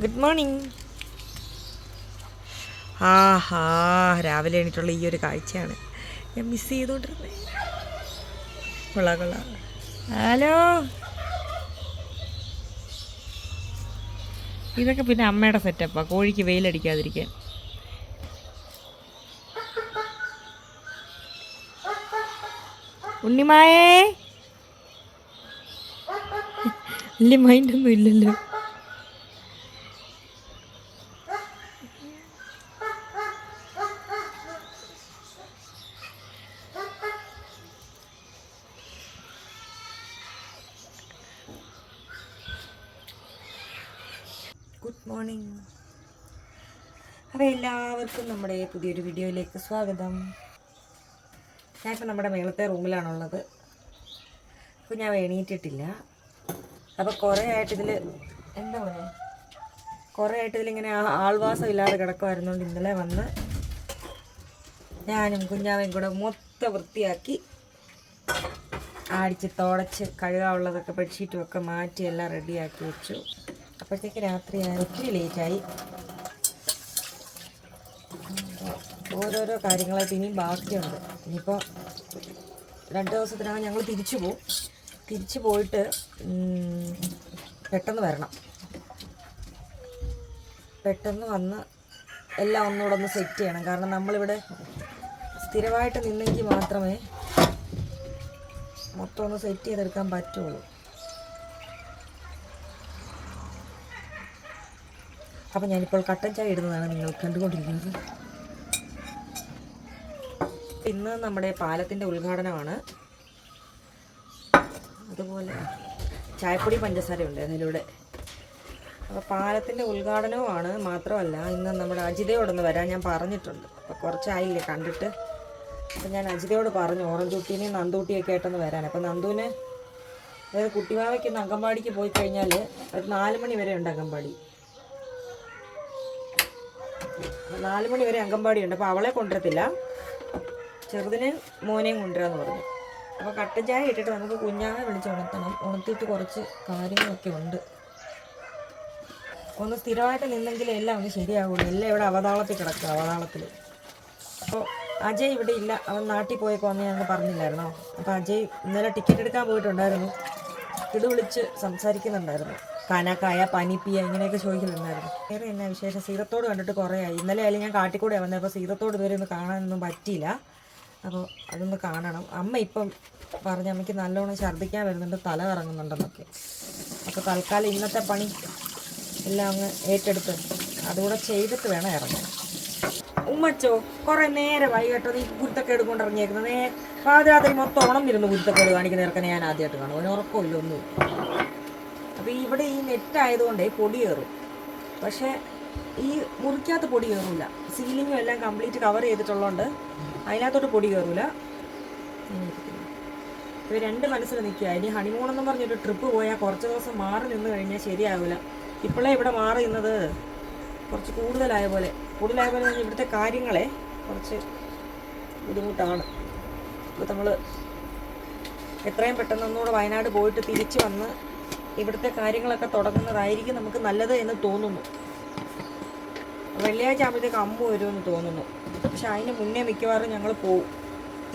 Good morning. ആഹാ രാവിലെ എണീറ്റുള്ള ഈ ഒരു കാഴ്ചയാണ്. ഞാൻ മിസ് ചെയ്തുകൊണ്ടിരുന്നത് കൊള്ളാം കൊള്ളാം. ഹലോ? ഇതൊക്കെ പിന്നെ അമ്മയുടെ സെറ്റപ്പാണ് കോഴിക്ക് വെയിലടിക്കാതിരിക്കാൻ. ഉണ്ണിമായേ. വലിയ മൈൻഡൊന്നും ഇല്ലല്ലോ ഗുഡ് മോർണിംഗ് അപ്പോൾ എല്ലാവർക്കും നമ്മുടെ പുതിയൊരു വീഡിയോയിലേക്ക് സ്വാഗതം. ഞാനിപ്പോൾ നമ്മുടെ മേളത്തെ റൂമിലാണുള്ളത്. അപ്പോൾ ഞാൻ എണീറ്റിട്ടില്ല. അപ്പോൾ കുറേ ആയിട്ട് ഇതിൽ എന്താ പറയുക കുറേ ആയിട്ട് ഇതിലിങ്ങനെ ആൾവാസം ഇല്ലാതെ കിടക്കുമായിരുന്നുകൊണ്ട് ഇന്നലെ വന്ന് ഞാനും കുഞ്ഞാവയും കൂടെ മൊത്തം വൃത്തിയാക്കി ആടിച്ച് തുടച്ച് കഴുകാനുള്ളതൊക്കെ ബെഡ്ഷീറ്റും ഒക്കെ മാറ്റി എല്ലാം റെഡിയാക്കി വെച്ചു. അപ്പോഴത്തേക്ക് രാത്രി ഒത്തിരി ലേറ്റായി ഓരോരോ കാര്യങ്ങളായിട്ട് ഇനിയും ബാക്കിയുണ്ട്. ഇനിയിപ്പോൾ രണ്ട് ദിവസത്തിനകം ഞങ്ങൾ തിരിച്ചു പോവും. തിരിച്ചു പോയിട്ട് പെട്ടെന്ന് വരണം. പെട്ടെന്ന് വന്ന് എല്ലാം ഒന്നുകൂടെ ഒന്ന് സെറ്റ് ചെയ്യണം. കാരണം നമ്മളിവിടെ സ്ഥിരമായിട്ട് നിന്നെങ്കിൽ മാത്രമേ മൊത്തം ഒന്ന് സെറ്റ് ചെയ്തെടുക്കാൻ പറ്റുള്ളൂ. അപ്പം ഞാനിപ്പോൾ കട്ടൻ ചായ ഇടുന്നതാണ് നിങ്ങൾ കണ്ടുകൊണ്ടിരിക്കുന്നത്. ഇന്ന് നമ്മുടെ പാലത്തിന്റെ ഉദ്ഘാടനമാണ്. അതുപോലെ ചായപ്പൊടി പഞ്ചസാരയുണ്ട് അതിലൂടെ. അപ്പോൾ പാലത്തിന്റെ ഉദ്ഘാടനവുമാണ് മാത്രമല്ല ഇന്ന് നമ്മുടെ അജിതയോടൊന്ന് വരാൻ ഞാൻ പറഞ്ഞിട്ടുണ്ട്. അപ്പോൾ കുറച്ചായില്ലേ കണ്ടിട്ട്. അപ്പം ഞാൻ അജിതയോട് പറഞ്ഞു ഓറഞ്ച് കുട്ടീനെയും നന്ദൂട്ടിയൊക്കെ ആയിട്ടൊന്ന് വരാൻ. അപ്പോൾ നന്ദുവിന് അതായത് കുട്ടിവാവയ്ക്ക് ഇന്ന് അംഗൻവാടിക്ക് പോയി കഴിഞ്ഞാൽ ഒരു നാല് മണി വരെ ഉണ്ട് അംഗൻവാടി. നാല് മണി വരെ അംഗൻവാടി ഉണ്ട് അപ്പോൾ അവളെ കൊണ്ടുവരത്തില്ല. ചെറുതിനെ മോനെയും കൊണ്ടുവരാന്ന് പറഞ്ഞു. അപ്പോൾ കട്ടൻ ചായ ഇട്ടിട്ട് നമുക്ക് കുഞ്ഞാവെ വിളിച്ച് ഉണർത്തണം. ഉണർത്തിയിട്ട് കുറച്ച് കാര്യങ്ങളൊക്കെ ഉണ്ട്. ഒന്ന് സ്ഥിരമായിട്ട് നിന്നെങ്കിൽ എല്ലാം ഒന്ന് ശരിയാകുള്ളൂ എല്ലാം ഇവിടെ അവതാളത്തിൽ കിടക്കുക അവതാളത്തിൽ അപ്പോൾ അജയ് ഇവിടെ ഇല്ല. അവൻ നാട്ടിൽ പോയേക്കോന്ന് ഞങ്ങൾ പറഞ്ഞില്ലായിരുന്നോ? അപ്പോൾ അജയ് ഇന്നലെ ടിക്കറ്റ് എടുക്കാൻ പോയിട്ടുണ്ടായിരുന്നു. ഇത് വിളിച്ച് സംസാരിക്കുന്നുണ്ടായിരുന്നു. കാനാക്കായ പനിപ്പിയ ഇങ്ങനെയൊക്കെ ചോദിക്കുന്നുണ്ടായിരുന്നു വേറെ എന്നാ വിശേഷം? സീതത്തോട് കണ്ടിട്ട് കുറേ ആയി. ഇന്നലെ ആയാലും ഞാൻ കാട്ടിക്കൂടെ വന്നത് അപ്പോൾ സീതത്തോട് ഇതുവരെ ഒന്ന് കാണാനൊന്നും പറ്റിയില്ല. അപ്പോൾ അതൊന്ന് കാണണം. അമ്മ ഇപ്പം പറഞ്ഞ അമ്മയ്ക്ക് നല്ലോണം ഛർദ്ദിക്കാൻ വരുന്നുണ്ട് തല കറങ്ങുന്നുണ്ടെന്നൊക്കെ. അപ്പോൾ തൽക്കാലം ഇന്നത്തെ പണി എല്ലാം അങ്ങ് ഏറ്റെടുത്ത് അതുകൂടെ ചെയ്തിട്ട് വേണം ഇറങ്ങാൻ. ഉമ്മച്ചോ കുറേ നേരമായി കേട്ടോ നീ കുരുത്തക്കേട് കൊണ്ട് നേ പാതിരാത്രി മൊത്തം ഉണം ഇരുന്ന് കുരുത്തക്കേട് കാണിക്കുന്ന ഇറക്കനെ ഞാൻ ആദ്യമായിട്ട് കാണും. അതിന് ഉറക്കമില്ല ഒന്നും. അപ്പോൾ ഇവിടെ ഈ നെറ്റ് ആയതുകൊണ്ടേ പൊടി കയറും. പക്ഷേ ഈ മുറിക്കകത്ത് പൊടി കയറില്ല സീലിങ്ങും എല്ലാം കംപ്ലീറ്റ് കവർ ചെയ്തിട്ടുള്ളതുകൊണ്ട് അതിനകത്തോട്ട് പൊടി കയറൂല ഇവർ രണ്ട് മനസ്സിൽ നിൽക്കുക. ഇനി ഹണിമൂൺ എന്ന് പറഞ്ഞൊരു ട്രിപ്പ് പോയാൽ കുറച്ച് ദിവസം മാറി നിന്ന് കഴിഞ്ഞാൽ ശരിയാവില്ല ഇപ്പോഴേ ഇവിടെ മാറി നിന്നത് കുറച്ച് കൂടുതലായ പോലെ. കൂടുതലായ പോലെ ഇവിടുത്തെ കാര്യങ്ങളെ കുറച്ച് ബുദ്ധിമുട്ടാണ്. ഇപ്പോൾ നമ്മൾ എത്രയും പെട്ടെന്ന് ഒന്നുകൂടെ വയനാട് പോയിട്ട് തിരിച്ചു വന്ന് ഇവിടുത്തെ കാര്യങ്ങളൊക്കെ തുടങ്ങുന്നതായിരിക്കും നമുക്ക് നല്ലത് എന്ന് തോന്നുന്നു. വെള്ളിയാഴ്ച ആകുമ്പോഴത്തേക്ക് അമ്മ വരുമെന്ന് തോന്നുന്നു. പക്ഷെ അതിന് മുന്നേ മിക്കവാറും ഞങ്ങൾ പോവും.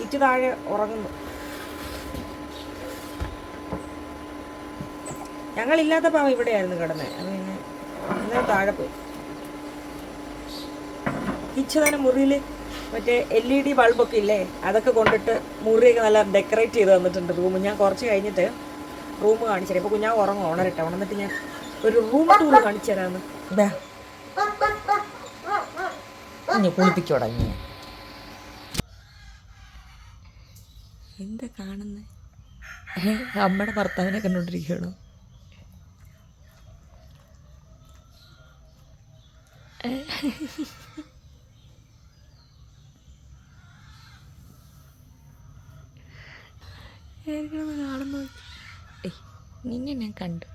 ഇറ്റ് താഴെ ഉറങ്ങുന്നു. ഞങ്ങളില്ലാത്തപ്പോൾ അവൻ ഇവിടെയായിരുന്നു കിടന്നത് പിന്നെ ഇന്നലെ താഴെ പോയി. ഇച്ച തന്നെ മുറിയിൽ മറ്റേ എൽ ഇ ഡി ബൾബൊക്കെ ഇല്ലേ? അതൊക്കെ കൊണ്ടിട്ട് മുറിയൊക്കെ നല്ല ഡെക്കറേറ്റ് ചെയ്ത് തന്നിട്ടുണ്ട് റൂം. ഞാൻ കുറച്ച് കഴിഞ്ഞിട്ട് റൂം കാണിച്ചു തരാം. ഇപ്പോൾ കുഞ്ഞാ ഉറങ്ങും. ഉണരട്ടെ. ഉണർന്നിട്ട് ഞാൻ ഒരു റൂം ടൂർ കാണിച്ചു തരാമെന്ന് ഇനി കുളിപ്പിക്കോടാ ഇനി. എന്താ കാണുന്നത് അമ്മയുടെ ഭർത്താവിനെ കണ്ടോണ്ടിരിക്കുകയാണോ കാണുന്നു ഏയ് നിന്നെ ഞാൻ കണ്ടു.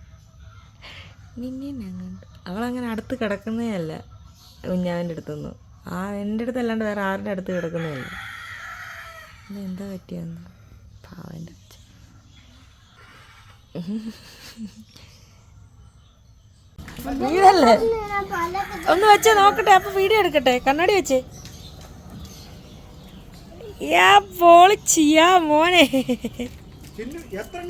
നിന്നെ ഞാൻ കണ്ടു. അവളങ്ങനെ അടുത്ത് കിടക്കുന്നേ അല്ല കുഞ്ഞാവിന്റെ അടുത്തൊന്നും ആ എന്റെ അടുത്ത് അല്ലാണ്ട് വേറെ ആരുടെ അടുത്ത് കിടക്കുന്നില്ല എന്താ പറ്റിയെന്ന്? പാവന്റെ അച്ഛൻ. ഒന്ന് വെച്ചേ നോക്കട്ടെ. അപ്പൊ വീഡിയോ എടുക്കട്ടെ. കണ്ണാടി വെച്ചേ. യാ പൊളിച്ചിയാ മോനെ. എത്ര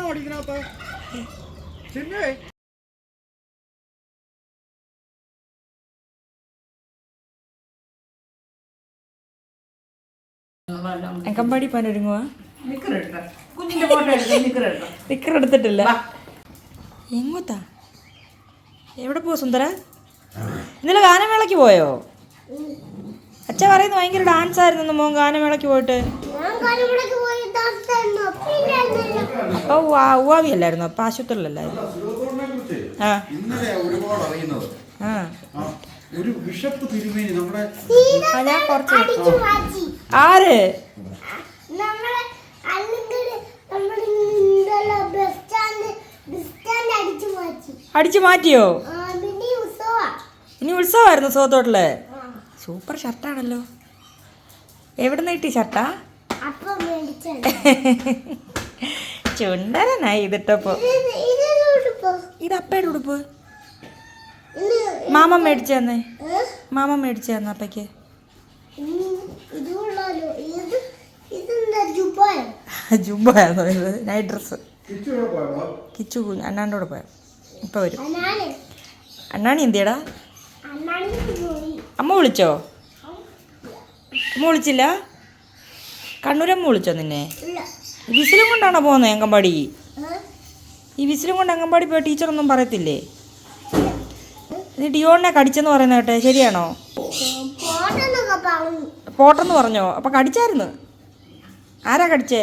അങ്കമ്പാടി പോകാൻ ഒരുങ്ങുവാ? കുഞ്ഞിന്റെ ഫോട്ടോ എടുക്കാം നിക്കർ എടുത്തിട്ടില്ല. എങ്ങോട്ടാ എവിടെ പോവാ സുന്ദര? ഇന്നലെ ഗാനമേളക്ക് പോയോ? അച്ഛ പറയുന്നു ഭയങ്കര ഡാൻസ് ആയിരുന്നു മോൻ ഗാനമേളക്ക് പോയിട്ട്. അപ്പൊ ഉവാവി അല്ലായിരുന്നു? അപ്പൊ ആശുപത്രിയിലല്ലായിരുന്നു? ആ. ആ, ഒരു ബിഷപ്പ് തിരുമേനി നമ്മുടെ ഞാൻ കുറച്ച് ആര്? അടിച്ചു മാറ്റി. അടിച്ചു മാറ്റിയോ? ഇനി ഉത്സവമായിരുന്നു സുഖത്തോട്ടിൽ സൂപ്പർ ഷർട്ടാണല്ലോ. എവിടെ നിന്ന് കിട്ടി ഷർട്ടാ ചുണ്ടരനായി ഇതിട്ടപ്പോ ഇത് പോ ഇത് അപ്പയുടെ ഉടുപ്പ്. മാമ മേടിച്ചു മാമ മേടിച്ചു അപ്പയ്ക്ക്. ജുബായിരുന്നു ഇത് നൈറ്റ് ഡ്രസ്സ്. കിച്ചു അണ്ണാന്റെ കൂടെ പോയോ? ഇപ്പൊ വരും. അണ്ണാണി എന്തിയടാ? അമ്മ വിളിച്ചോ? അമ്മ വിളിച്ചില്ല? കണ്ണൂരമ്മ വിളിച്ചോ നിന്നെ? വിസിലും കൊണ്ടാണോ പോകുന്നത് അങ്കമ്പാടി ഈ വിസിലും കൊണ്ട് അങ്കമ്പാടി പോയ ടീച്ചറൊന്നും പറയത്തില്ലേ? നീ ഡിയോണിനെ കടിച്ചെന്ന് പറയുന്ന കേട്ടെ ശരിയാണോ? പോട്ടെന്ന് പറഞ്ഞോ? അപ്പം കടിച്ചായിരുന്നു. ആരാ കടിച്ചേ?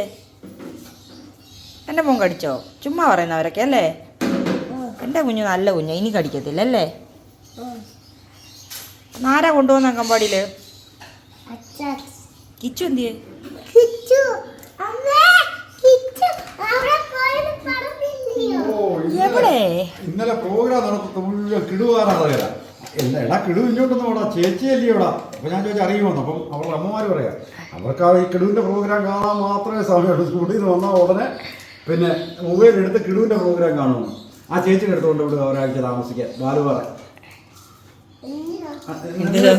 എന്റെ മോൻ കടിച്ചോ? ചുമ്മാ പറയുന്നവരൊക്കെ അല്ലേ? എന്റെ കുഞ്ഞു നല്ല കുഞ്ഞു ഇനി കടിക്കത്തില്ല അല്ലേ. ആരാ കൊണ്ടുപോകുന്ന അങ്കമ്പാടിയിൽ കിച്ചു എന്തിയേ കിച്ചു അമ്മേ കിച്ചു അവിടെ പോയത് പറഞ്ഞില്ലയോ എവിടെ? ഇന്നലെ പ്രോഗ്രാം നടത്തി മുഴുവൻ കിടുവാറാ തകര എല്ലാ എടാ കിടു ഇങ്ങോട്ടൊന്നും ഇവിടെ ചേച്ചിയല്ലേ ഇവിടെ? അപ്പൊ ഞാൻ ചോദിച്ചാൽ അറിയുമെന്ന് അപ്പം അവരുടെ അമ്മമാര് പറയാം അവർക്ക് ആ ഈ കിടുവിന്റെ പ്രോഗ്രാം കാണാൻ മാത്രമേ സമയമുള്ളൂ. സ്കൂളിൽ നിന്ന് വന്നാൽ ഉടനെ പിന്നെ മൊബൈൽ എടുത്ത് കിടുവിന്റെ പ്രോഗ്രാം കാണുന്നു ആ ചേച്ചി എടുത്തുകൊണ്ട് ഇവിടെ ഒരാഴ്ച താമസിക്കാൻ. ബാലുപാറ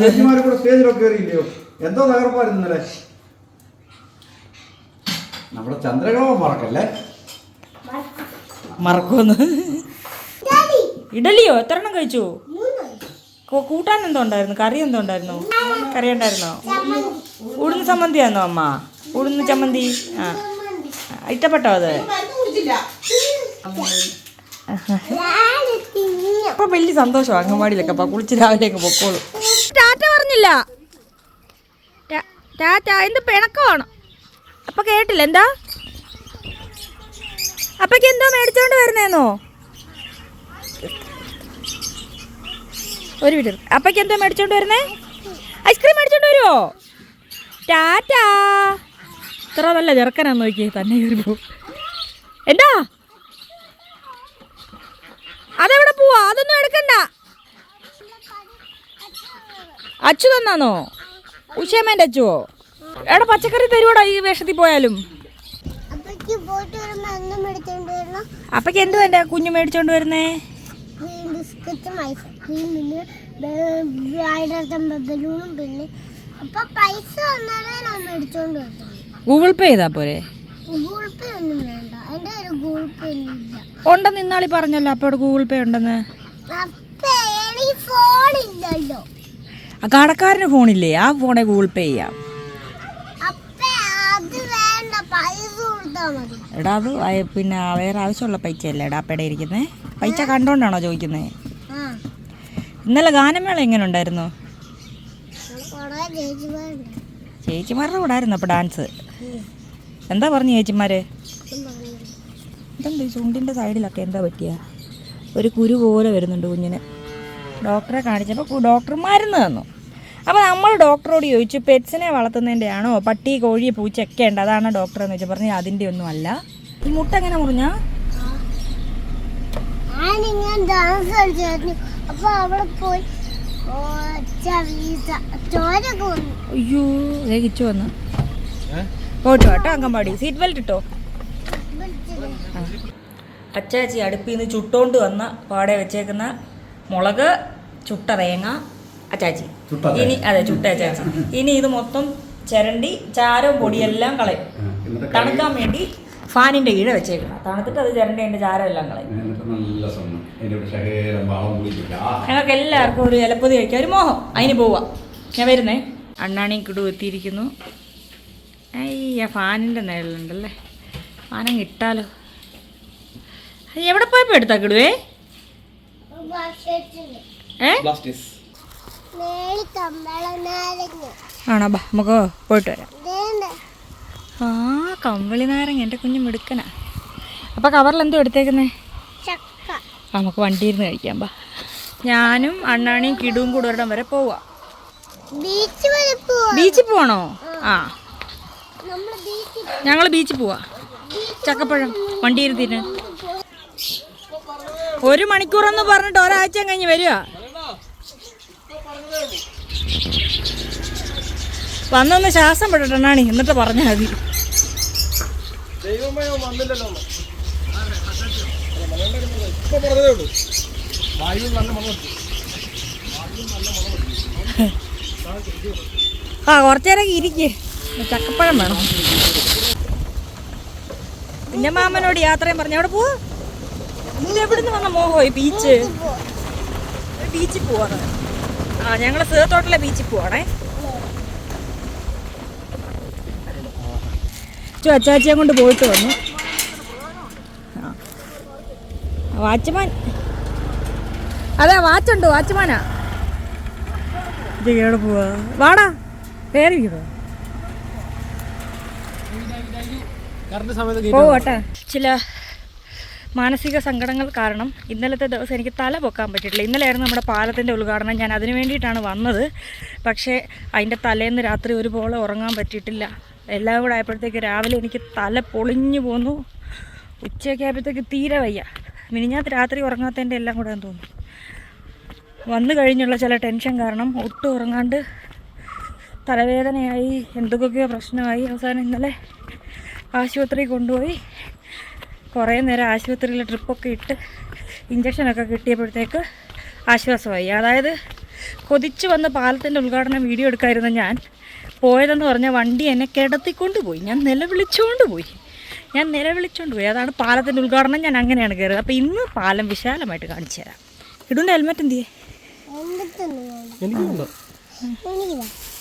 ചേച്ചിമാരെ കൂടെ സ്റ്റേജിലൊക്കെ കയറിയില്ലയോ എന്തോ തകർപ്പായിരുന്നു ഇന്നലെ. നമ്മുടെ ചന്ദ്രഗ്രഹം മറക്കല്ലേ? മറക്കുമെന്ന്. ഇഡലിയോ? എത്ര എണ്ണം കഴിച്ചു കൂട്ടാൻ എന്തോ ഉണ്ടായിരുന്നു? കറി എന്തോ ഉണ്ടായിരുന്നു? കറി ഉണ്ടായിരുന്നോ? ചമ്മന്തി. ഉഴുന്ന് ചമ്മന്തിയാന്നോ അമ്മ? ഉഴുന്ന് ചമ്മന്തി? ആ. ഇഷ്ടപ്പെട്ടോ അത്? അപ്പൊ വലിയ സന്തോഷം അംഗൻവാടിയിലൊക്കെ. അപ്പൊ കുളിച്ച് രാവിലെ പൊക്കോളൂ. ടാറ്റ പറഞ്ഞില്ല. ടാറ്റ എന്ത് പിണക്കമാണ്? അപ്പൊ കേട്ടില്ല. എന്താ? അപ്പക്ക് എന്തോ മേടിച്ചോണ്ട് വരുന്നേന്നോ? ഒരു മിനിറ്റ്. അപ്പക്ക് എന്തോ മേടിച്ചോണ്ട് വരുന്നേ? ഐസ്ക്രീം മേടിച്ചോണ്ട് വരുമോ ടാറ്റാ. ഇത്ര നല്ല ചെറുക്കനാന്ന് നോക്കി തന്നെ കയറിപ്പോ എന്താ? അതെവിടെ പോവാ? അതൊന്നും എടുക്കണ്ട. അച്ചു തന്നാന്നോ? ഉഷേമേന്റെ അച്ചുവോ? എവിടെ പച്ചക്കറി തരുവോടാ ഈ വേഷത്തിൽ പോയാലും അപ്പക്ക് പോയിട്ട് വരുമ്പോ എന്തും മേടിച്ചോണ്ട് വരണം അപ്പക്ക് എന്തു എന്റെ കുഞ്ഞു മേടിച്ചോണ്ട് വരുന്നേ. ബിസ്ക്കറ്റും ഐസ്ക്രീം പിന്നെ ബലൂണും പിന്നെ അപ്പൊ പൈസ ഞാൻ മേടിച്ചോണ്ട് ഗൂഗിൾ പേ ചെയ്താ പോരെ? ഗൂഗിൾ പേ ഒന്നും വേണ്ട. എന്റെ ഒരു ഗൂഗിൾ പേ ഇല്ല. ഉണ്ടെന്ന് ഇന്നാളി പറഞ്ഞല്ലോ അപ്പൊ ഗൂഗിൾ പേ ഉണ്ടെന്ന്. ഫോണില്ലല്ലോ കടക്കാരന് ഫോണില്ലേ ആ ഫോണെ ഗൂഗിൾ പേ ചെയ്യാം അപ്പേ അത് വേണ്ട പൈസ കൊടുത്താൽ മതി എടാ അത് പിന്നെ വേറെ ആവശ്യമുള്ള പൈസ അല്ലേ എടാ അപ്പയുടെ ഇരിക്കുന്നത് പൈസ കണ്ടോണ്ടാണോ ചോദിക്കുന്നത് ഇന്നലെ ഗാനമേള എങ്ങനെ ഉണ്ടായിരുന്നു ചേച്ചിമാരുടെ കൂടെ ആയിരുന്നു അപ്പോൾ ഡാൻസ്. എന്താ പറഞ്ഞു ചേച്ചിമാര്? പറഞ്ഞില്ല. ചുണ്ടിന്റെ സൈഡിലൊക്കെ എന്താ പറ്റിയ? ഒരു കുരു പോലെ വരുന്നുണ്ട് കുഞ്ഞിന്. ഡോക്ടറെ കാണിച്ചപ്പോൾ ഡോക്ടർമാരുന്ന് തന്നു. അപ്പോൾ നമ്മൾ ഡോക്ടറോട് ചോദിച്ചു പെറ്റ്സിനെ വളർത്തുന്നതിന്റെ ആണോ പട്ടി കോഴി പൂച്ചയൊക്കെ ഉണ്ട്? അതാണ് ഡോക്ടർ എന്ന് വെച്ചാൽ പറഞ്ഞു അതിന്റെ ഒന്നും അല്ല ഈ മുട്ട എങ്ങനെ മുറിഞ്ഞ? അയ്യോ വന്നു. പോട്ടോ കേട്ടോ സീറ്റ് ബെൽറ്റ് ഇട്ടോ? അച്ചാച്ചി അടുപ്പിൽ നിന്ന് ചുട്ടോണ്ട് വന്ന പാടെ വെച്ചേക്കുന്ന മുളക് ചുട്ട തേങ്ങ അച്ചാച്ചി ഇനി അതെ ചുട്ട അച്ചാച്ചി ഇനി ഇത് മൊത്തം ചിരണ്ടി ചാരവും പൊടിയെല്ലാം കളയും. തണുക്കാൻ വേണ്ടി ഫാനിന്റെ ഈഴ വെച്ചേക്കണം. തണുത്തിട്ട് അത് ചിരണ്ടി അതിന്റെ ചാരം എല്ലാം കളയും. ഞങ്ങൾക്ക് എല്ലാവർക്കും ഒരു ഇലപ്പൊതി കഴിക്കാൻ ഒരു മോഹം. അതിന് പോവാ. ഞാൻ വരുന്നേ. അണ്ണാണി കിടു എത്തിയിരിക്കുന്നു. അയ്യ ഫാനിന്റെ നിഴലുണ്ടല്ലേ? ഫാനം കിട്ടാലോ എവിടെ പോയപ്പോ എടുത്താ കിടുവേ? ഏ? ആണോ ബാ നമുക്ക് പോയിട്ട് വരാം. ആ കമ്പിളി നാരങ്ങ എന്റെ കുഞ്ഞു മിടുക്കനാ. അപ്പോൾ കവറിൽ എന്തോ എടുത്തേക്കുന്നേ? നമുക്ക് വണ്ടിയിരുന്ന് കഴിക്കാം ബാ. ഞാനും അണ്ണാണിയും കിടുവും കൂടെ ഒരിടം വരെ പോവാം. ബീച്ചിൽ പോവാണോ? ആ. ഞങ്ങൾ ബീച്ചിൽ പോവാ. ചക്കപ്പഴം വണ്ടി ഇരുത്തിട്ട് ഒരു മണിക്കൂറെന്ന് പറഞ്ഞിട്ട് ഒരാഴ്ച കഴിഞ്ഞ് വരിക വന്നൊന്ന് ശ്വാസം പെട്ടിട്ടാണ് എന്നിട്ട് പറഞ്ഞാൽ മതി. ആ കുറച്ചേരൊക്കെ ഇരിക്കേ. ചക്കപ്പഴം വേണം. പിന്നെ മാമനോട് യാത്രയും പറഞ്ഞു. അവിടെ പോവാ? ഇത് എവിടുന്ന് വന്ന മോഹോ ഈ ബീച്ച് ബീച്ചിൽ പോവാണ് ആ ഞങ്ങൾ സീർത്തോട്ടിലെ ബീച്ചിൽ പോവാണേ. അച്ചാച്ചിയെ കൊണ്ട് പോയിട്ട് വന്നു. ആ. വാച്ച്മാൻ. അതെ വാച്ചുണ്ട് വാച്ച്മാനാ. ഇത് എവിടെ പോവാ? വാടാ പേരിക്കോ പോവട്ടെ ചില മാനസിക സങ്കടങ്ങൾ കാരണം ഇന്നലത്തെ ദിവസം എനിക്ക് തല പൊക്കാൻ പറ്റിയിട്ടില്ല. ഇന്നലെയായിരുന്നു നമ്മുടെ പാലത്തിന്റെ ഉദ്ഘാടനം. ഞാൻ അതിനു വേണ്ടിയിട്ടാണ് വന്നത്. പക്ഷേ അതിന്റെ തലേന്ന് രാത്രി ഒരുപോലെ ഉറങ്ങാൻ പറ്റിയിട്ടില്ല. എല്ലാം കൂടെ ആയപ്പോഴത്തേക്ക് രാവിലെ എനിക്ക് തല പൊളിഞ്ഞു പോന്നു. ഉച്ചയൊക്കെ ആയപ്പോഴത്തേക്ക് തീരെ വയ്യ. മിനിഞ്ഞാത്ത് രാത്രി ഉറങ്ങാത്തതിന്റെ എല്ലാം കൂടെ തോന്നുന്നു. വന്നു കഴിഞ്ഞുള്ള ചില ടെൻഷൻ കാരണം ഒട്ടും ഉറങ്ങാണ്ട് തലവേദനയായി എന്തൊക്കെയോ പ്രശ്നമായി. അവസാനം ഇന്നലെ ആശുപത്രി കൊണ്ടുപോയി. കുറേ നേരം ആശുപത്രിയിൽ ട്രിപ്പൊക്കെ ഇട്ട് ഇഞ്ചക്ഷനൊക്കെ കിട്ടിയപ്പോഴത്തേക്ക് ആശ്വാസമായി. അതായത് കൊതിച്ച് വന്ന പാലത്തിന്റെ ഉദ്ഘാടനം വീഡിയോ എടുക്കായിരുന്നു ഞാൻ. പോയതെന്ന് പറഞ്ഞാൽ വണ്ടി എന്നെ കിടത്തിക്കൊണ്ട് പോയി. ഞാൻ നിലവിളിച്ചുകൊണ്ട് പോയി. ഞാൻ നിലവിളിച്ചുകൊണ്ട് പോയി. അതാണ് പാലത്തിന്റെ ഉദ്ഘാടനം. ഞാൻ അങ്ങനെയാണ് കയറുന്നത് അപ്പോൾ ഇന്ന് പാലം വിശാലമായിട്ട് കാണിച്ചു തരാം. ഇടുണ്ട് ഹെൽമെറ്റ് എന്ത് ചെയ്യേ? എനിക്കിതാ.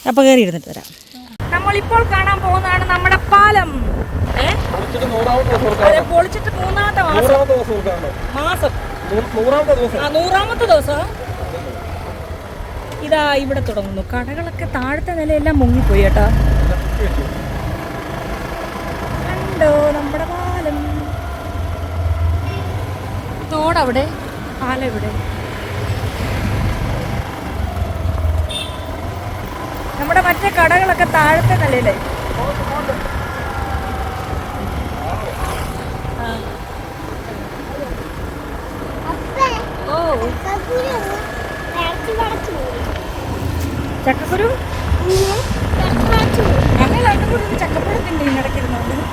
അപ്പോൾ കയറി ഇരുന്നിട്ട് വരാം. നമ്മളിപ്പോൾ കാണാൻ പോകുന്നതാണ് നമ്മുടെ പാലം? പൊളിച്ചിട്ട് മൂന്നാമത്തെ മാസം. മാസം. നൂറാമത്തെ ദിവസം. ഇതാ ഇവിടെ തുടങ്ങുന്നു. കടകളൊക്കെ താഴത്തെ നിലയെല്ലാം മുങ്ങിപ്പോയി കേട്ടോ. കണ്ടോ നമ്മുടെ പാലം? തോടവിടെ പാലം ഇവിടെ നമ്മുടെ മറ്റേ കടകളൊക്കെ താഴത്തെ നിലയിലായി ചക്കക്കുരു?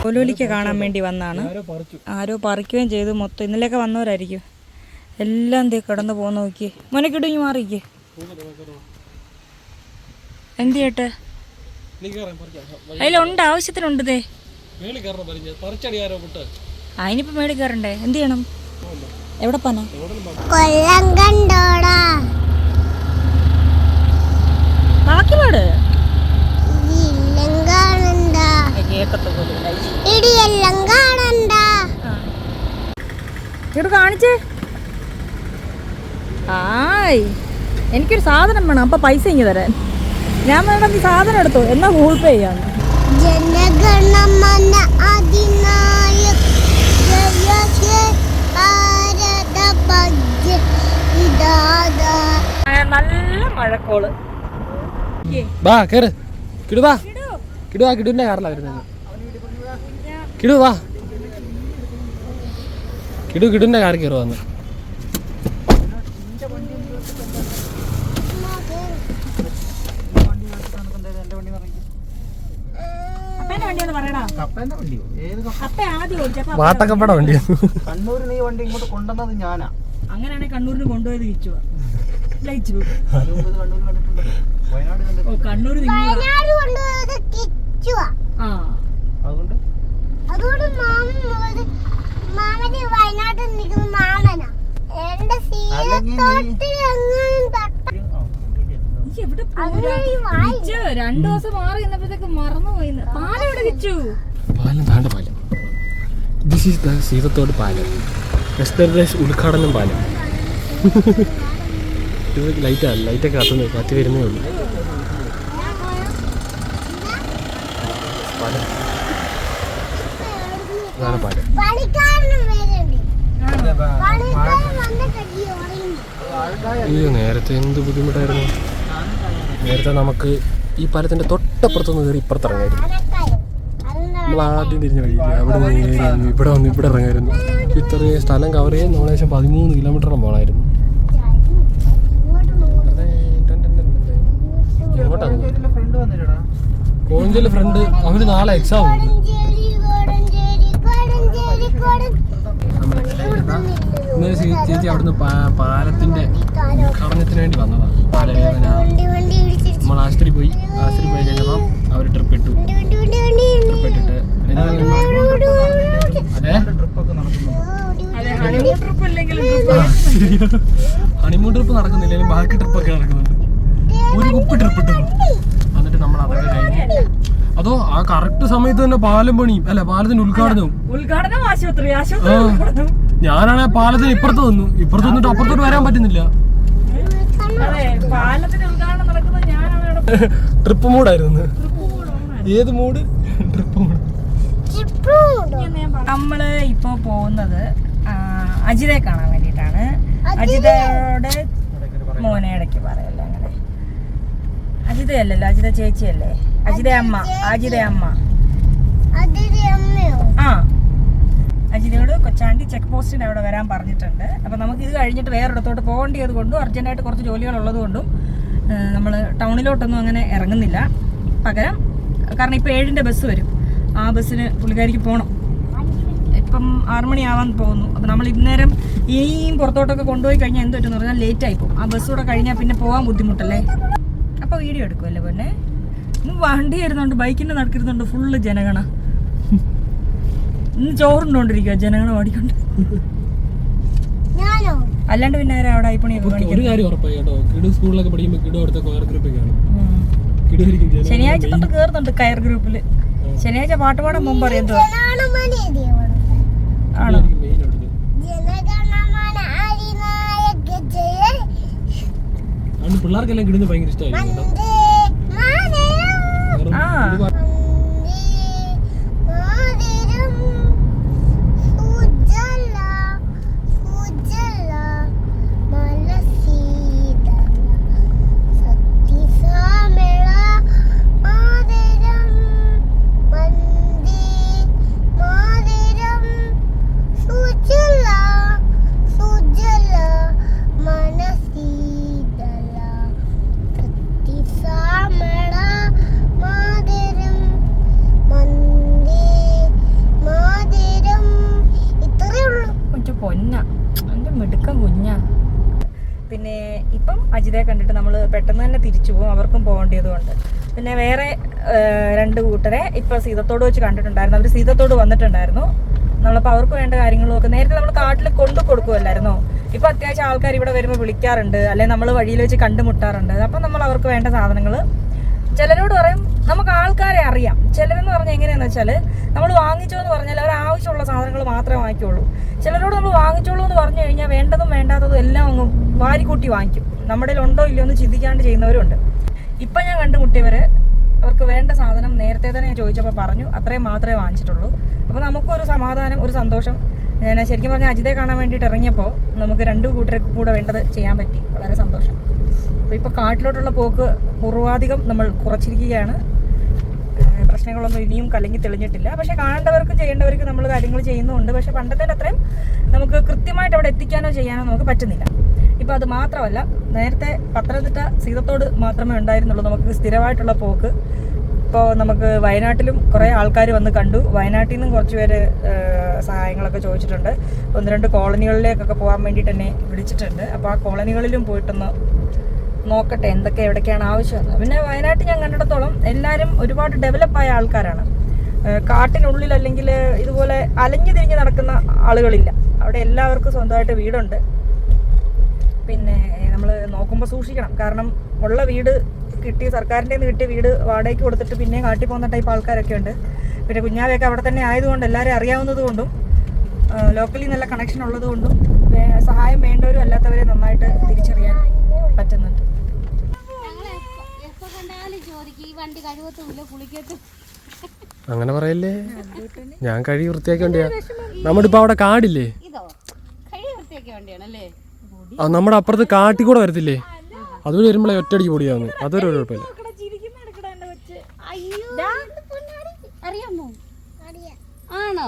കോലോലിക്ക കാണാൻ വേണ്ടി വന്നാണ്. ആരോ പറിക്കുകയും ചെയ്തു. മൊത്തം ഇന്നലെയൊക്കെ വന്നവരായിരിക്കും. എല്ലാം എന്തേ കിടന്നു പോകുന്ന നോക്കിയേ. മുനക്കിടുങ്ങി മാറിക്കേ എന്ത് ചെയ്യട്ടെ അതിലുണ്ട് ആവശ്യത്തിനുണ്ട് ദേ. അതിനിപ്പോ മേളിൽ കയറണ്ടേ എന്ത് ചെയ്യണം? എവിടെ പോന കൊല്ലം കണ്ടോടാ. ബാക്കി പാട് കാണിച്ചേ. ആയ്. എനിക്കൊരു സാധനം വേണം. അപ്പൊ പൈസ ഇങ്ങ് തരാൻ. ഞാൻ വേണം നീ സാധനം എടുത്തു? എന്നാ ഗൂഗിൾ പേ ചെയ്യാന്ന്. ജനഗണമന ജയ ഹേ ഭാരത ഭാഗ്യ വിധാതാ നല്ല മഴക്കോൾ. വാ കേറ്. കിടു വാ കിടു. വാ കിടുവിന്റെ കാറിലാ വരുന്നത്. കിടു. വാ കിടു കിടുവിന്റെ കാറിൽ കയറി വന്ന് അപ്പേന്റെ വണ്ടി ഒന്ന് പറയടാ അപ്പ ആദ്യം ഓടിച്ചപ്പോ വാട്ടക്കപ്പട വണ്ടി കണ്ണൂർ നീ വണ്ടി ഇങ്ങോട്ട് കൊണ്ടുവന്നത് ഞാനാ. അങ്ങനെയാണെങ്കിൽ കണ്ണൂരിന് കൊണ്ടുപോയത് കിച്ചുവാ ലയിച്ചു ഓ കണ്ണൂർ രണ്ടു ദിവസം മാറി നിന്നപ്പോഴത്തേക്ക് മറന്നു പോയി പാലം എവിടെ കിച്ചു പാലം താണ്ട പാലം. ദിസ് ഈസ് ദ സീതത്തോട് പാലം. വെസ്റ്റർദേശ് ഉദ്ഘാടനം പാലം. ഇത് ലൈറ്റാ ലൈറ്റൊക്കെ കത്തുന്നു കത്തി വരുന്നേ ഉള്ളൂ. പാലം. പാലം. അയ്യോ നേരത്തെ എന്ത് ബുദ്ധിമുട്ടായിരുന്നു. നേരത്തെ നമുക്ക് ഈ പാലത്തിന്റെ തൊട്ടപ്പുറത്തുനിന്ന് കയറി ഇപ്പുറത്തിറങ്ങായിരുന്നു. നമ്മൾ ആദ്യം തിരിഞ്ഞ വഴിയില്ല അവിടെ നിന്ന് ഇവിടെ വന്ന് ഇവിടെ ഇറങ്ങായിരുന്നു. ഇത്രയും സ്ഥലം കവർ ചെയ്യാൻ നമ്മൾ ഏകദേശം പതിമൂന്ന് കിലോമീറ്ററോളം പോകണമായിരുന്നു കോഞ്ചൽ ഫ്രണ്ട് അവന് നാളെ എക്സാം ഉണ്ട്. ഇന്നലെ ചേച്ചി അവിടുന്ന് പാലത്തിന്റെ ഉദ്ഘാടനത്തിന് വേണ്ടി വന്നതാണ് പാലവേദന. നമ്മൾ ആശുപത്രി പോയി. ആശുപത്രി പോയി കഴിഞ്ഞപ്പോ അവർ ട്രിപ്പ് ഇട്ടു. ട്രിപ്പ് ഇട്ടിട്ട് ഹണിമൂൺ ട്രിപ്പ് നടക്കുന്നില്ലെങ്കിലും ബാക്കി ട്രിപ്പൊക്കെ നടക്കുന്നുണ്ട്. ഒരു കുപ്പി ട്രിപ്പ് ഇട്ടു. എന്നിട്ട് നമ്മൾ അതൊക്കെ കഴിഞ്ഞ്. അതോ ആ കറക്റ്റ് സമയത്ത് തന്നെ പാലം പണിയും. അല്ല പാലത്തിന്റെ ഉദ്ഘാടനവും. ഉദ്ഘാടനം ആശുപത്രി ആശുപത്രി ഞാനാണ് പാലത്തിന് ഇപ്പുറത്ത് വന്നു ഇപ്പുറത്ത് വന്നിട്ട് അപ്പുറത്തോട്ട് വരാൻ പറ്റുന്നില്ല. ട്രിപ്പ് മൂഡായിരുന്നു ഏത് മൂഡ് ട്രിപ്പ് മൂഡ് നമ്മൾ ഇപ്പൊ പോകുന്നത് അജിതെ കാണാൻ വേണ്ടിട്ടാണ് അജിതയോട് മോനെ ഇടയ്ക്ക് പറയല്ലേ അങ്ങനെ. അജിതയല്ലല്ലോ അജിത ചേച്ചിയല്ലേ? അജിത അമ്മ അജിത അമ്മ. ആ അജിതയോട് കൊച്ചാണ്ടി ചെക്ക് പോസ്റ്റിന്റെ അവിടെ വരാൻ പറഞ്ഞിട്ടുണ്ട്. അപ്പൊ നമുക്ക് ഇത് കഴിഞ്ഞിട്ട് വേറൊരിടത്തോട്ട് പോകേണ്ടത് കൊണ്ടും അർജന്റായിട്ട് കുറച്ച് ജോലികളുള്ളത് കൊണ്ടും നമ്മൾ ടൗണിലോട്ടൊന്നും അങ്ങനെ ഇറങ്ങുന്നില്ല. പകരം കാരണം ഇപ്പൊ ഏഴിന്റെ ബസ് വരും. ആ ബസ്സിന് പുള്ളിക്കാരിക്ക് പോകണം ഇപ്പം ആറുമണിയാവാൻ പോകുന്നു. അപ്പം നമ്മൾ ഇന്നേരം ഇനിയും പുറത്തോട്ടൊക്കെ കൊണ്ടുപോയി കഴിഞ്ഞാൽ എന്ത് പറ്റുമെന്ന് പറഞ്ഞാൽ ലേറ്റ് ആയി പോകും. ആ ബസ് കൂടെ കഴിഞ്ഞാൽ പിന്നെ പോകാൻ ബുദ്ധിമുട്ടല്ലേ? അപ്പോൾ വീഡിയോ എടുക്കുമല്ലേ പിന്നെ? ഇന്ന് വണ്ടി വരുന്നുണ്ട് ബൈക്കിന്റെ നടക്കിരുന്നുണ്ട് ഫുള്ള് ജനഗണ. ഇന്ന് ചോറുണ്ടോണ്ടിരിക്കുക ജനഗണ ഓടിക്കൊണ്ട്. ഞാനോ? അല്ലാണ്ട് പിന്നെ അവിടെ ഐപ്പണിയൊക്കെ ഒരു കാര്യം ഉറപ്പായി കേട്ടോ. കിഡ് സ്കൂളിലൊക്കെ പഠിക്കുമ്പോൾ കിഡ് കയർ. ശനിയാഴ്ച തൊട്ട് കയറുന്നുണ്ട് കയർ ഗ്രൂപ്പിൽ ശനിയാഴ്ച പാട്ട് പാടാൻ മുമ്പ് അറിയാം. ആണോ പിള്ളേർക്കെല്ലാം കിടുന്ന് ഭയങ്കര ഇഷ്ടമായിരുന്നു ആ. കിടു പാ- വന്ദേ മാതരം. സുജല, സുജല, മലസീതല, സത്യസാമള, മാതരം. വന്ദേ മാതരം. സുജല, സുജല, മനസീതല, സത്യസാമള, മാതരം. വന്ദേ മാതരം. ഇത്രയേ ഉള്ളൂ കൊച്ചു പൊന്ന എന്റെ കുഞ്ഞാ പിന്നെ ഇപ്പം അജിതയെ കണ്ടിട്ട് നമ്മൾ പെട്ടെന്ന് തന്നെ തിരിച്ചു പോകും അവർക്കും പോകേണ്ടതുകൊണ്ട് പിന്നെ വേറെ രണ്ട് കൂട്ടരെ ഇപ്പൊ സീതത്തോട് വെച്ച് കണ്ടിട്ടുണ്ടായിരുന്നു. അവർ സീതത്തോട് വന്നിട്ടുണ്ടായിരുന്നു. നമ്മളപ്പോൾ അവർക്ക് വേണ്ട കാര്യങ്ങളൊക്കെ നേരത്തെ നമ്മൾ കാട്ടിൽ കൊണ്ടു കൊടുക്കുമല്ലായിരുന്നോ ഇപ്പൊ അത്യാവശ്യം ആൾക്കാർ ഇവിടെ വരുമ്പോൾ വിളിക്കാറുണ്ട്. അല്ലെങ്കിൽ നമ്മൾ വഴിയിൽ വെച്ച് കണ്ടുമുട്ടാറുണ്ട്. അപ്പം നമ്മൾ അവർക്ക് വേണ്ട സാധനങ്ങൾ ചിലരോട് പറയും നമുക്ക് ആൾക്കാരെ അറിയാം. ചിലരെന്ന് പറഞ്ഞാൽ എങ്ങനെയാന്ന് വെച്ചാൽ നമ്മൾ വാങ്ങിച്ചോ എന്ന് പറഞ്ഞാൽ അവർ ആവശ്യമുള്ള സാധനങ്ങൾ മാത്രമേ വാങ്ങിക്കുള്ളൂ. ചിലരോട് നമ്മൾ വാങ്ങിച്ചോളൂ എന്ന് പറഞ്ഞു കഴിഞ്ഞാൽ വേണ്ടതും വേണ്ടാത്തതും എല്ലാം അങ്ങ് വാരിക്കൂട്ടി വാങ്ങിക്കും. നമ്മുടെ ഉണ്ടോ ഇല്ലയോ എന്ന് ചിന്തിക്കാണ്ട് ചെയ്യുന്നവരുണ്ട്. ഇപ്പം ഞാൻ കണ്ടുമുട്ടിയവര് അവർക്ക് വേണ്ട സാധനം നേരത്തെ തന്നെ ഞാൻ ചോദിച്ചപ്പോൾ പറഞ്ഞു. അത്രയും മാത്രമേ വാങ്ങിച്ചിട്ടുള്ളൂ. അപ്പോൾ നമുക്കൊരു സമാധാനം ഒരു സന്തോഷം. ഞാൻ ശരിക്കും പറഞ്ഞാൽ അജിതെ കാണാൻ വേണ്ടിയിട്ട് ഇറങ്ങിയപ്പോൾ നമുക്ക് രണ്ട് കൂട്ടരെ കൂടെ വേണ്ടത് ചെയ്യാൻ പറ്റി. വളരെ സന്തോഷം. അപ്പോൾ ഇപ്പോൾ കാട്ടിലോട്ടുള്ള പോക്ക് പൂർവാധികം നമ്മൾ കുറച്ചിരിക്കുകയാണ്. പ്രശ്നങ്ങളൊന്നും ഇനിയും കലങ്ങി തെളിഞ്ഞിട്ടില്ല. പക്ഷേ കാണേണ്ടവർക്കും ചെയ്യേണ്ടവർക്കും നമ്മൾ കാര്യങ്ങൾ ചെയ്യുന്നുണ്ട്. പക്ഷേ പണ്ടത്തെ അത്രയും നമുക്ക് കൃത്യമായിട്ട് അവിടെ എത്തിക്കാനോ ചെയ്യാനോ നമുക്ക് പറ്റുന്നില്ല. ഇപ്പോൾ അത് മാത്രമല്ല നേരത്തെ പത്തനംതിട്ട സീതത്തോട് മാത്രമേ ഉണ്ടായിരുന്നുള്ളൂ നമുക്ക് സ്ഥിരമായിട്ടുള്ള പോക്ക്. ഇപ്പോൾ നമുക്ക് വയനാട്ടിലും കുറേ ആൾക്കാർ വന്ന് കണ്ടു. വയനാട്ടിൽ നിന്നും കുറച്ച് പേര് സഹായങ്ങളൊക്കെ ചോദിച്ചിട്ടുണ്ട്. ഒന്ന് രണ്ട് കോളനികളിലേക്കൊക്കെ പോകാൻ വേണ്ടിയിട്ട് തന്നെ വിളിച്ചിട്ടുണ്ട്. അപ്പോൾ ആ കോളനികളിലും പോയിട്ടൊന്ന് നോക്കട്ടെ എന്തൊക്കെ എവിടേക്കാണ് ആവശ്യമെന്ന്. പിന്നെ വയനാട്ടിൽ ഞാൻ കണ്ടിടത്തോളം എല്ലാവരും ഒരുപാട് ഡെവലപ്പായ ആൾക്കാരാണ്. കാട്ടിനുള്ളിൽ അല്ലെങ്കിൽ ഇതുപോലെ അലഞ്ഞു തിരിഞ്ഞ് നടക്കുന്ന ആളുകളില്ല. അവിടെ എല്ലാവർക്കും സ്വന്തമായിട്ട് വീടുണ്ട്. പിന്നെ നമ്മൾ നോക്കുമ്പോൾ സൂക്ഷിക്കണം. കാരണം ഉള്ള വീട് കിട്ടി സർക്കാരിന്റെ നിന്ന് കിട്ടിയ വീട് വാടകയ്ക്ക് കൊടുത്തിട്ട് പിന്നെ കാട്ടി പോകുന്ന ടൈപ്പ് ആൾക്കാരൊക്കെ ഉണ്ട്. പിന്നെ കുഞ്ഞാവയൊക്കെ അവിടെ തന്നെ ആയതുകൊണ്ട് എല്ലാവരും അറിയാവുന്നതുകൊണ്ടും ലോക്കലി നല്ല കണക്ഷൻ ഉള്ളതുകൊണ്ടും സഹായം വേണ്ടവരും അല്ലാത്തവരെ നന്നായിട്ട് തിരിച്ചറിയാൻ പറ്റുന്നുണ്ട്. കഴിവത്തുമില്ല കുളിക്കത്തും അങ്ങനെ പറയല്ലേ? ഞാൻ കഴി വൃത്തിയാക്കിണ്ടിയാ നമ്മുടെ ഇപ്പൊ അവിടെ കാടില്ലേ? വൃത്തിയൊക്കെ ആ നമ്മുടെ അപ്പുറത്ത് കാട്ടി കൂടെ വരത്തില്ലേ? അതുവഴി വരുമ്പോഴേ ഒറ്റയടിക്ക് പൊടിയാന്ന് അതൊരു കുഴപ്പമില്ല. അറിയാമോ? ആണോ?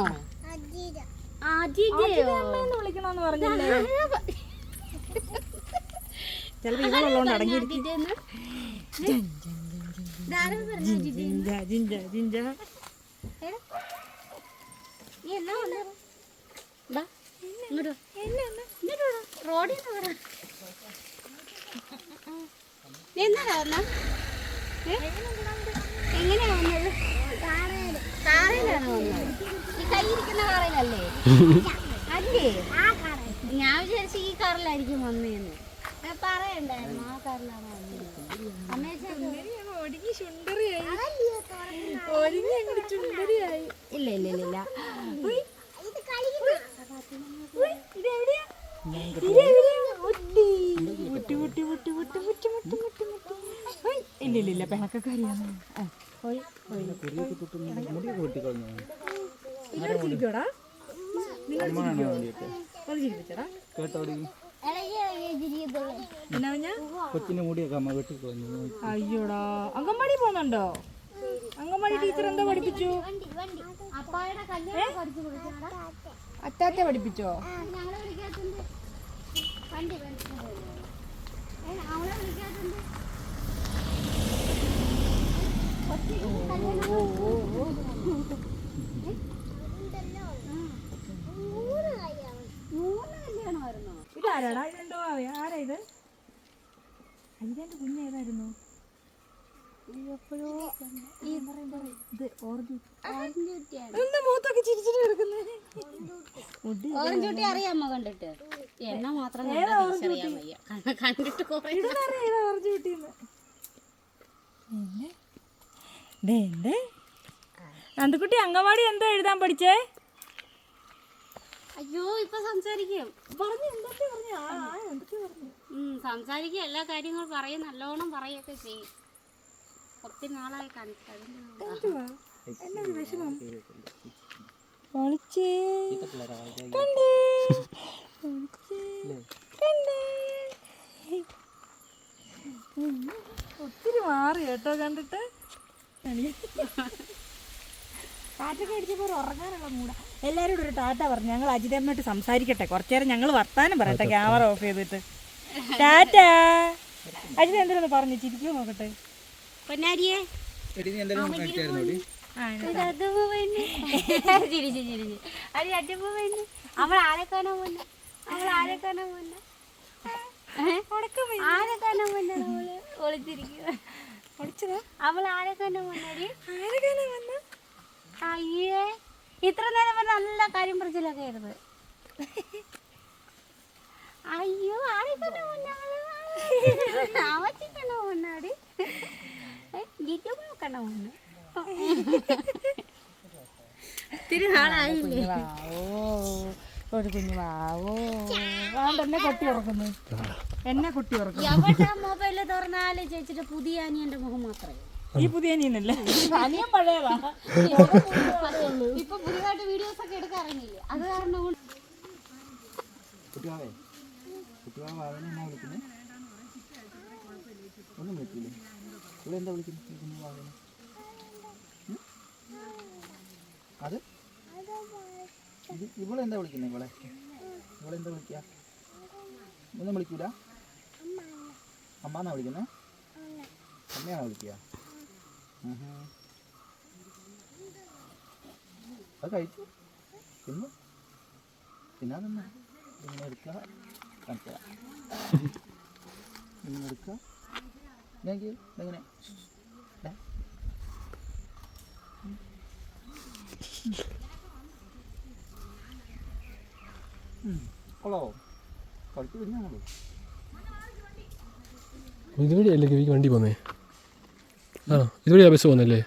ചിലപ്പോൾ ഇവളുള്ളതുകൊണ്ട് അടങ്ങിയിരിക്കും അജിജയെന്ന്? ഇതാരാ പറഞ്ഞത് അജിജ? ജിഞ്ച ജിഞ്ച ജിഞ്ച നീ എന്നാ വന്നത്? റോഡിൽ എന്നാ വന്ന? എങ്ങനെയാ ഈ കയ്യിരിക്കുന്ന അല്ലേ? ഞാൻ വിചാരിച്ചു ഈ കാറിലായിരിക്കും വന്നേന്ന്. ഞാൻ പറയണ്ടായിരുന്നു ആ കാറിലാണ് വന്നത് ഇല്ല ഇല്ല ഇല്ല ഇല്ല. ഇല്ല ഇല്ല കൊച്ചിന്റെ മുടിയൊക്കെ അമ്മ വെട്ടിക്കളഞ്ഞു അയ്യോടാ. അങ്കൻവാടി പോകുന്നുണ്ടോ? അങ്കൻവാടി ടീച്ചർ എന്താ പഠിപ്പിച്ചു? വണ്ടി വണ്ടി അപ്പായുടെ കല്യാണം പഠിച്ചു കൊടുക്കണടാ അറ്റാറ്റ പഠിപ്പിച്ചോ? ഞങ്ങളെ ഓ വണ്ടി വണ്ടി ഏ, അവളെ വിളിക്കാത്തുണ്ട് മൂന്ന് ഇതാരാടാ ഇതെന്തോ ആരാ ഇത്? അതിന്റെ കുഞ്ഞ് ഏതായിരുന്നു? ചിരിച്ചിട്ട് ഓറഞ്ച് കുട്ടി അറിയാമോ കണ്ടിട്ട്? എണ്ണ മാത്രം കണ്ടിട്ട് എന്താ എഴുതാൻ പഠിച്ചേ? അയ്യോ ഇപ്പൊ സംസാരിക്കും പറഞ്ഞു എന്തൊക്കെ പറഞ്ഞു ആ ആ, എന്തൊക്കെ പറഞ്ഞു ഉം, സംസാരിക്കും എല്ലാ കാര്യങ്ങളും പറയും നല്ലോണം പറയൊക്കെ ചെയ്യും ഒത്തിരി നാളായി അതിന്റെ എന്നൊരു വിഷമം പൊളിച്ചേ കണ്ടേ കണ്ടേ ഒത്തിരി മാറി കേട്ടോ കണ്ടിട്ട് കാറ്റൊക്കെ അടിച്ചപ്പോൾ ഒരു ഉറങ്ങാനുള്ള മൂട എല്ലാവരും ഒരു ടാറ്റ പറഞ്ഞു. ഞങ്ങൾ അജിതമ്മയായിട്ട് സംസാരിക്കട്ടെ. കുറച്ചു നേരം ഞങ്ങൾ വർത്താനം പറയട്ടെ. ക്യാമറ ഓഫ് ചെയ്തിട്ട്. ടാറ്റ! അജിത എന്തെങ്കിലും പറഞ്ഞു ചിരിക്കു നോക്കട്ടെ. പൊന്നാരിയെ. അവൾ ആരെ കാണാൻ പോന്നെ അവൾ ആരെ കാണാൻ പോന്നെ ആരെ കാണാൻ പോന്നെ അവൾ ഒളിച്ചിരിക്കുക അവൾ ആരെ കാണാൻ പോന്നടി ആരൊക്കെയാണ് വന്ന? അയ്യേ ഇത്ര നേരം വരെ നല്ല കാര്യം പറച്ചിലൊക്കെ ആയിരുന്നു അയ്യോ ആരെ കാണാൻ പോന്നെ അവൾ അവത്തി കാണാൻ പോന്നാടി ജിറ്റു കാണാൻ പോന്നെ ഇത്തിരി നാളായില്ലേ ഒരു കുഞ്ഞു വാവോ അതുകൊണ്ട് എന്നെ കൊട്ടി ഉറക്കുന്നു. എന്നെ കുട്ടി ഉറക്കുന്നു. എവിടെ മൊബൈൽ തുറന്നാലും ചേച്ചിട്ട് പുതിയ അനിയന്റെ മുഖം മാത്രമേ ഈ പുതിയ നീനല്ലേ? അനിയൻ പഴയതാ. ഇപ്പൊ പുതിയതായിട്ട് വീഡിയോസ് ഒക്കെ എടുക്കാറില്ലേ അത് കാരണം എന്നാ ഒന്നും വിളിക്കില്ലേ? ഇവിടെ എന്താ വിളിക്കുന്നത്? അത്? ഇവളെന്താ വിളിക്കുന്നത് ഇവളെ? ഇവളെന്താ വിളിക്കുക ഒന്നും വിളിക്കൂല? അമ്മാന്നാ വിളിക്കുന്നത് അമ്മയാണോ വിളിക്കുക. അത് കഴിച്ചു. തിന്നു. തിന്നാ തന്നെ ഇങ്ങനെ എടുക്കുക. കാണിച്ചു ഇതെനിക്ക് ഇതെങ്ങനെ? ദാ. ഉം. കൊള്ളാവോ കളിച്ച് കഴിഞ്ഞാണല്ലോ ഇതുവഴിയല്ലേ ഗവിക്ക് വണ്ടി പോന്നേ? ആ ഇതുവഴിയാ ബസ് പോകുന്നല്ലേ?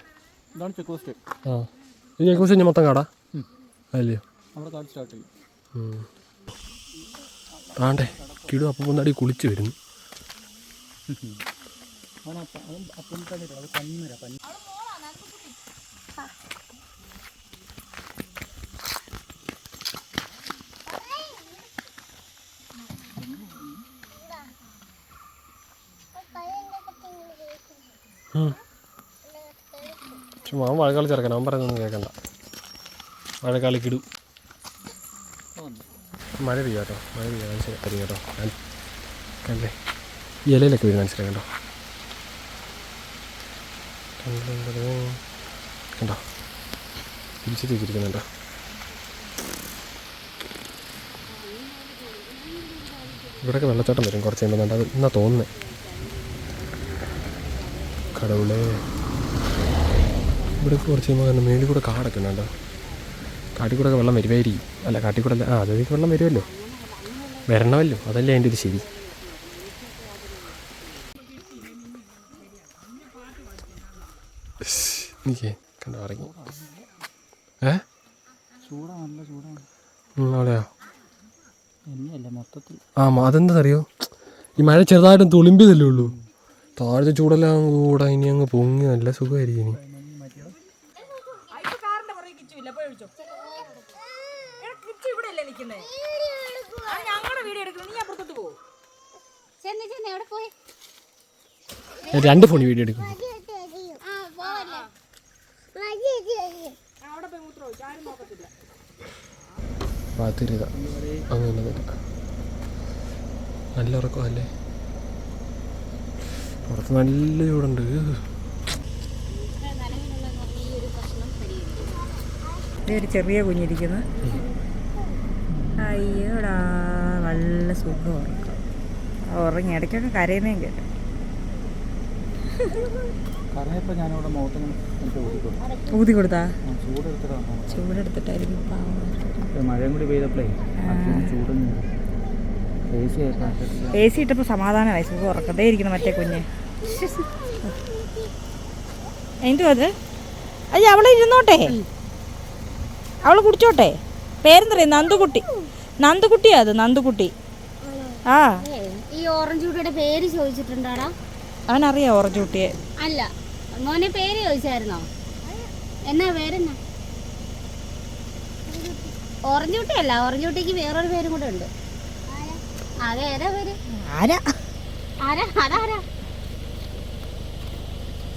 ഇതാണ് ചെക്ക് പോസ്റ്റ് ആ. ഇത് ഞങ്ങൾക്ക് ദിവസം മൊത്തം കാടാ അല്ലയോ നമ്മുടെ കാർഡ് സ്റ്റാർട്ട് ചെയ്യും. ഉം. ആണ്ടേ കിടു അപ്പം അടി കുളിച്ച് വരുന്നു. അവൻ അപ്പം അവൻ അപ്പം തന്നിട്ട് അത് പന്നര പന്ന ചുമ്മാ അവൻ വഴക്കാളി ചേർക്കണം. അവൻ പറയുന്നൊന്നും കേൾക്കണ്ട. വഴക്കാളി കിടു മഴ പെയ്യാം കേട്ടോ? മഴ പെയ്യാ? മനസ്സിലാക്കി കേട്ടോ. ഞാൻ ഇലയിലൊക്കെ വീട് മനസ്സിലാക്കണ്ടോ കണ്ടോ? തിരിച്ചു തിരിച്ചിരിക്കുന്നുണ്ടോ ഇവിടെയൊക്കെ വെള്ളച്ചാട്ടം വരും കുറച്ച് കഴിയുമ്പോൾ എന്നാ തോന്നുന്നത് കടവുളേ ഇവിടെ കുറച്ച് കഴിയുമ്പോൾ കാരണം മേളിൽ കൂടെ കാടൊക്കെ ഉണ്ട് കേട്ടോ കാട്ടിൽ കൂടെ വെള്ളം വരുമായിരിക്കും അല്ല കാട്ടിൽ കൂടെ അല്ല. ആ അതിലേക്ക് വെള്ളം വരുമല്ലോ വരണമല്ലോ. അതല്ലേ അതിന്റെ ഒരു ശരി. നിക്കേ കണ്ടോ ഇറങ്ങി. ഏ? അവിടെയോ. ആ അതെന്താണെന്നറിയോ ഈ മഴ ചെറുതായിട്ടും തുളിമ്പിതല്ലേ ഉള്ളൂ. താഴത്തെ ചൂടെല്ലാം കൂടെ ഇനി അങ്ങ് പൊങ്ങി നല്ല സുഖമായിരിക്കും ഇനി കാറിന്റെ പുറകെ കിച്ചു ഇല്ല പോയി വിളിച്ചോ കിച്ചു ഇവിടെ അല്ലേ നിൽക്കുന്നേ ഞങ്ങളുടെ വീഡിയോ എടുക്കണം നീ അപ്പുറത്തോട്ട് പോകും ചെന്ന് ചെന്ന് എവിടെ പോയി? ഞാൻ രണ്ട് ഫോണിൽ വീഡിയോ എടുക്കും പാത്തിരിത. അങ്ങനെ നല്ല ഉറക്കമല്ലേ? പുറത്ത് നല്ല ചൂടുണ്ട്. ഒരു ചെറിയ കുഞ്ഞിരിക്കുന്നു. അയ്യോടാ നല്ല സുഖം ഉറക്കം. ഉറങ്ങി ഇടയ്ക്കൊക്കെ കരയുന്നേം കേട്ടു. ഊതി കൊടുത്താ. ചൂടെടുത്തിട്ടായിരിക്കും മഴയും കൂടി പെയ്തപ്പോഴേ എ സി ഇട്ടപ്പോ ഇട്ടപ്പോൾ സമാധാനമായി സുഖം ഉറക്കത്തേ ഇരിക്കുന്നു മറ്റേ കുഞ്ഞ്. എന്തു അത്? അയ്യ അവളെ ഇരുന്നോട്ടെ. അവൾ കുടിച്ചോട്ടെ. പേരെന്തറിയാം നന്ദുകുട്ടി. നന്ദുകുട്ടിയാ അത് നന്ദുകുട്ടി. ആ. ഓറഞ്ച് കുട്ടിയുടെ പേര് ചോദിച്ചിട്ടുണ്ടാടാ? അറിയാ ഓറഞ്ച് കുട്ടിയെ? അല്ല. മോനെ പേര് ചോദിച്ചായിരുന്നോ? എന്നാ പേരെന്നാ? ഓറഞ്ച് കുട്ടിയല്ല. ഓറഞ്ച് കുട്ടിക്ക് വേറൊരു പേരും കൂടെ ഉണ്ട്. അതെ ഏതാ പേര്? ആരാ? ആരാ? അതാരാ?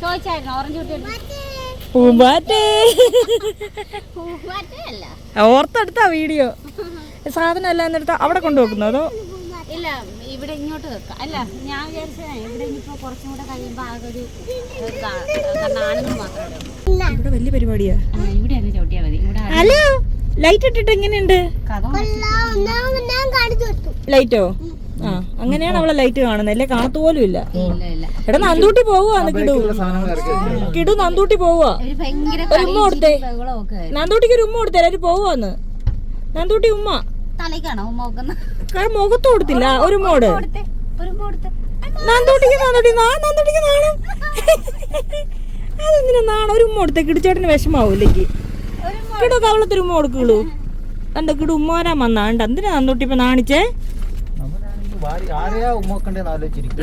ചോദിച്ചായിരുന്നു ഓറഞ്ച് കുട്ടിയുടെ ഓർത്തെടുത്താ വീഡിയോ. സാധനം എല്ലാം എന്നെടുത്ത അവിടെ കൊണ്ടുവെക്കുന്നു അതോ? ഇല്ല. ഇവിടെ ഇങ്ങോട്ട് വെക്കാം. അല്ല ഞാൻ വിചാരിച്ചത് ഇവിടെ ഇനിയിപ്പോ കുറച്ചും കൂടെ കഴിയുമ്പോ ആകെ ഒരു ഒരു കാരണം ആണുങ്ങൾ മാത്രമേ ഇവിടെ വലിയ പരിപാടിയാ. ഇവിടെ ചവിട്ടിയാൽ മതി. ഇവിടെ ഹലോ ലൈറ്റ് ഇട്ടിട്ട് എങ്ങനെയുണ്ട്? ലൈറ്റോ ആ അങ്ങനെയാണ് അവളെ ലൈറ്റ് കാണുന്നത്. അല്ലേ? കാണത്തു പോലും ഇല്ല. എടാ നന്തൂട്ടി പോവുകയാണ് കിടു. കിടു നന്തൂട്ടി പോവുക ഒരു ഉമ്മ കൊടുത്തേ. നന്തൂട്ടിക്ക് ഒരു ഉമ്മ കൊടുത്തേ. അവർ പോവാന്ന് നന്തൂട്ടി ഉമ്മ. തലയ്ക്കാണോ കാരണം മുഖത്ത് കൊടുത്തില്ല. ഒരു മോട്. ഒരു ഉമ്മ കൊടുത്തേ നന്തൂട്ടിക്ക് നന്തൂട്ടി നാ നന്തൂട്ടിക്ക് നാണം. അതെന്തിനാ നാണം? ഒരു ഉമ്മ കൊടുത്തേ കിടിച്ചേട്ടന് വിഷമാവൂലേക്ക് കിടോ കവളത്തൊരു ഉമ്മ കൊടുക്കുള്ളൂ കിട ഉമ്മാരാൻ വന്നാ. കണ്ട എന്തിനാ നന്തൂട്ടി ഇപ്പൊ നാണിച്ചേ?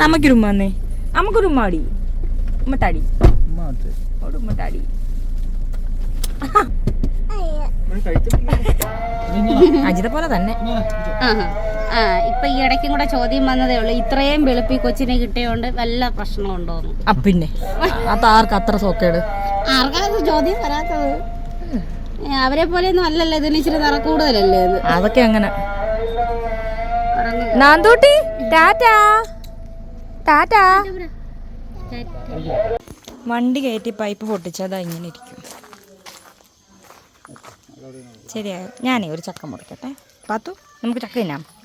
നമുക്കൊരു ഉമ്മ വന്നേ. നമുക്കൊരു ഉമ്മാടി ഉമ്മത്താടി ഉമ്മത്താടി അജിത പോലെ തന്നെ. ആ ഇപ്പൊ ഈ ഇടയ്ക്കും കൂടെ ചോദ്യം വന്നതേ ഉള്ളൂ. ഇത്രയും വെളുപ്പി കൊച്ചിനെ കിട്ടിയോണ്ട് വല്ല പ്രശ്നമുണ്ടോന്ന് ആ പിന്നെ. അത് ആർക്ക് അത്ര സോക്കേട്. ആർക്കാണ് ചോദ്യം വരാത്തത്? ഏ, അവരെ പോലെയൊന്നും അല്ലല്ലോ. ഇതിന് ഇച്ചിരി നിറ കൂടുതലല്ലേ ഇത്? അതൊക്കെ അങ്ങനെ. നാന്തൂട്ടി ടാറ്റാ. ടാറ്റാ. വണ്ടി കയറ്റി പൈപ്പ് പൊട്ടിച്ചതാ ഇങ്ങനെ ഇരിക്കും. ശരിയായോ ഞാനേ ഒരു ചക്ക മുറിക്കട്ടെ. പാത്തു നമുക്ക് ചക്ക തിന്നാം.